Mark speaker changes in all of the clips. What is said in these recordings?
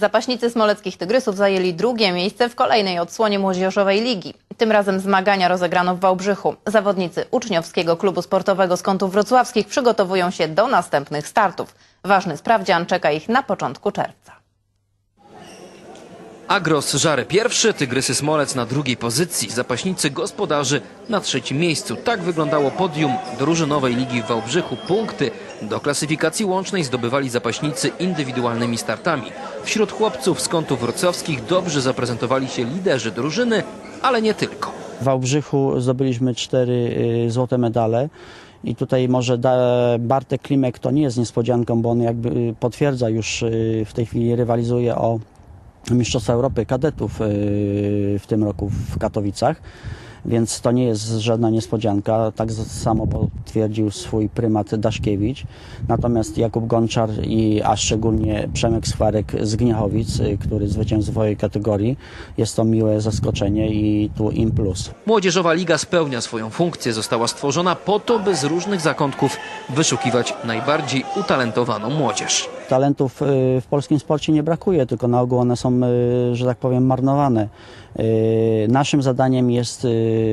Speaker 1: Zapaśnicy smoleckich Tygrysów zajęli drugie miejsce w kolejnej odsłonie młodzieżowej ligi. Tym razem zmagania rozegrano w Wałbrzychu. Zawodnicy uczniowskiego klubu sportowego z kątów wrocławskich przygotowują się do następnych startów. Ważny sprawdzian czeka ich na początku czerwca.
Speaker 2: Agros Żary pierwszy, Tygrysy Smolec na drugiej pozycji, zapaśnicy gospodarzy na trzecim miejscu. Tak wyglądało podium drużynowej ligi w Wałbrzychu. Punkty do klasyfikacji łącznej zdobywali zapaśnicy indywidualnymi startami. Wśród chłopców z kątów wrocławskich dobrze zaprezentowali się liderzy drużyny, ale nie tylko.
Speaker 3: W Wałbrzychu zdobyliśmy cztery y, złote medale. I tutaj może Bartek Klimek to nie jest niespodzianką, bo on jakby y, potwierdza już y, w tej chwili rywalizuje o Mistrzostwa Europy Kadetów y, w tym roku w Katowicach. Więc to nie jest żadna niespodzianka. Tak samo potwierdził swój prymat Daszkiewicz. Natomiast Jakub Gonczar i a szczególnie Przemek Skwarek z Gniechowic, y, który zwyciężył w swojej kategorii, jest to miłe zaskoczenie i tu im plus.
Speaker 2: Młodzieżowa liga spełnia swoją funkcję. Została stworzona po to, by z różnych zakątków wyszukiwać najbardziej utalentowaną młodzież.
Speaker 3: Talentów y, w polskim sporcie nie brakuje, tylko na ogół one są, y, że tak powiem, marnowane. Y, Naszym zadaniem jest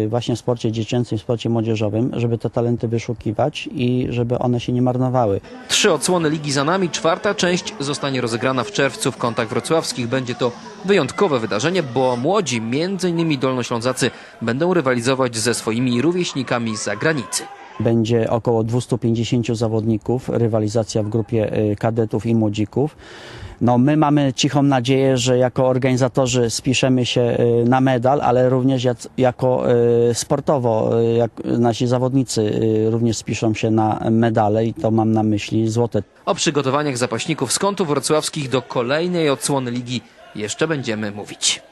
Speaker 3: właśnie w sporcie dziecięcym, w sporcie młodzieżowym, żeby te talenty wyszukiwać i żeby one się nie marnowały.
Speaker 2: Trzy odsłony ligi za nami, czwarta część zostanie rozegrana w czerwcu w kątach wrocławskich. Będzie to wyjątkowe wydarzenie, bo młodzi, m.in. dolnoślązacy, będą rywalizować ze swoimi rówieśnikami z zagranicy.
Speaker 3: Będzie około 250 zawodników, rywalizacja w grupie y, kadetów i młodzików. No, my mamy cichą nadzieję, że jako organizatorzy spiszemy się y, na medal, ale również jak, jako y, sportowo, jak nasi zawodnicy również spiszą się na medale i to mam na myśli złote
Speaker 2: O przygotowaniach zapaśników z kątów wrocławskich do kolejnej odsłony ligi jeszcze będziemy mówić.